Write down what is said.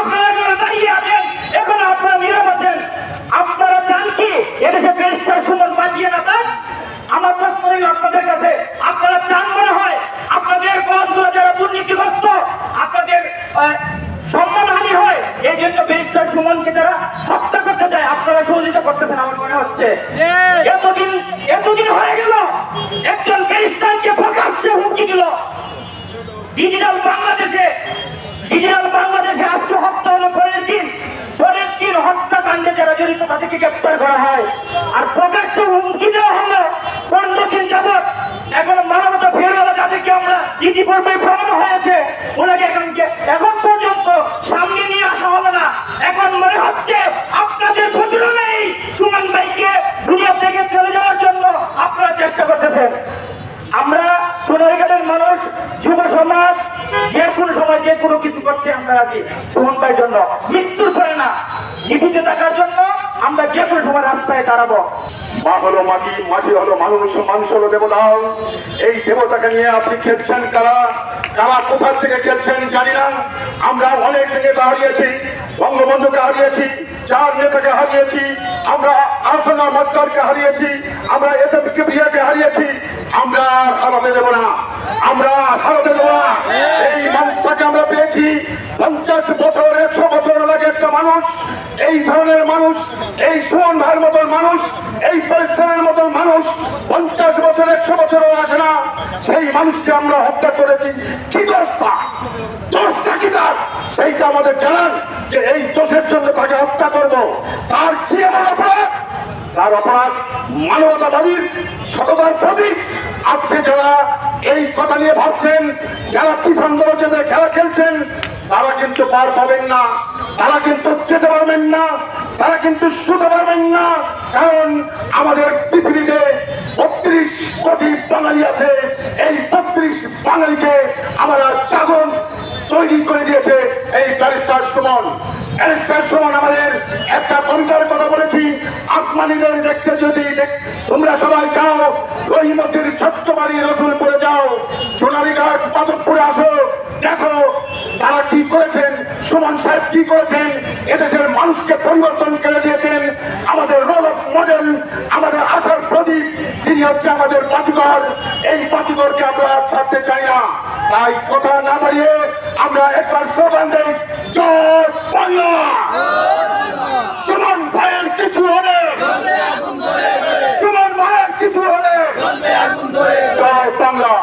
আপনারা যারা দাঁড়িয়ে আছেন এখন আপনারা নীরব আছেন। আপনারা চান কি এদেশে বেশটার সুন্দর বাঁচিয়ে না তার? আমার প্রশ্ন রইল আপনাদের কাছে আপনারা চান মনে হয় আপনাদের কলেজগুলো যারা দুর্নীতিগ্রস্ত আপনাদের সম্মানহানি হয় এই জন্য বেশটার সুমনকে যারা হত্যা করতে চায় আপনারা সহযোগিতা করতেছেন আমার মনে হচ্ছে। এতদিন এতদিন হয়ে গেল একজন বেরিস্টারকে প্রকাশ্যে হুমকি দিল। ডিজিটাল বাংলাদেশে ডিজিটাল বাংলাদেশে আত্মহত্যা হলো পরের দিন। পরের দিন হত্যাকাণ্ডে যারা জড়িত, তাদেরকে গ্রেপ্তার করা হয়। আর প্রকাশ্যে হুমকি দেওয়া হলো পনেরো দিন যাবৎ এখন মানবতা ফেরওয়ালা যাদেরকে আমরা ইতিপূর্বে প্রমাণ হয়েছে। ওনাকে এখন এখন পর্যন্ত সামনে নিয়ে আসা হবে না। এখন মনে হচ্ছে আপনাদের প্রচুর নেই সুমন ভাইকে দুনিয়া থেকে চলে যাওয়ার জন্য আপনারা চেষ্টা করতেছেন সোনারঘাটের মানুষ, যুব সমাজ, যে কোনো সময় যে কোনো কিছু করতে আমরা রাজি। সুমন ভাইয়ের জন্য মৃত্যুর পরে না জীবিত থাকার জন্য আমরা যে কোনো সময় রাস্তায় দাঁড়াবো। মা হলো মাটি মাটি হলো মানুষ মানুষ হলো দেবতা এই দেবতাকে নিয়ে আপনি খেলছেন কারা? কারা কোথা থেকে খেলছেন জানি না। আমরা অনেক নেতা হারিয়েছি, বঙ্গবন্ধুকে হারিয়েছি, চার নেতাকে হারিয়েছি, আমরা আসনা মাস্টারকে হারিয়েছি, আমরা এতে বিক্রিয়াকে হারিয়েছি। আমরা হারাতে দেব না। আমরা হারাতে দেব না। এই মানুষটাকে আমরা পেয়েছি। পঞ্চাশ বছর, একশো বছর লাগে একটা মানুষ। এই ধরনের মানুষ ভাইয়ের মতন মানুষ, এই পরিস্থানের মতন মানুষ পঞ্চাশ বছর, একশো বছরও আসে না। সেই মানুষকে আমরা হত্যা করেছি। কি দোষটা? দোষটা কি তার? সেইটা আমাদের জানান যে এই দোষের জন্য তাকে হত্যা করব। তার কি এমন অপরাধ? তার অপরাধ মানবতাবাদীর, সততার প্রতীক। আজকে যারা এই কথা নিয়ে ভাবছেন, যারা পিছন দরজাতে খেলা খেলছেন তারা কিন্তু পার পাবেন না, তারা কিন্তু যেতে পারবেন না, তারা কিন্তু শুতে পারবেন না, কারণ আমাদের পৃথিবীতে বত্রিশ কোটি বাঙালি আছে। এই বত্রিশ বাঙালিকে আমরা জাগরণ তৈরি করে দিয়েছে এই ব্যারিস্টার সুমন। ব্যারিস্টার সুমন, আমাদের একটা কবিতার কথা বলেছি, আসমানিদের দেখতে যদি তোমরা সবাই যাও রহিমতির ছোট্ট বাড়ি রসুলপুরে যাও সোনালীঘাট তারা কি করেছেন। সুমন সাহেব কি করেছেন। এদেশের মানুষকে পরিবর্তন করে দিয়েছেন। আমাদের রোল অফ মডেল আমাদের আশার প্রদীপ, তিনি হচ্ছে আমাদের বাতিঘর এই বাতিঘরকে আমরা ছাড়তে চাই না। তাই কথা না বাড়িয়ে আমরা একবার স্লোগান দেই, জয় বাংলা। সুমন ভাইয়ের কিছু হলে, সুমন ভাইয়ের কিছু হলে, জয় বাংলা।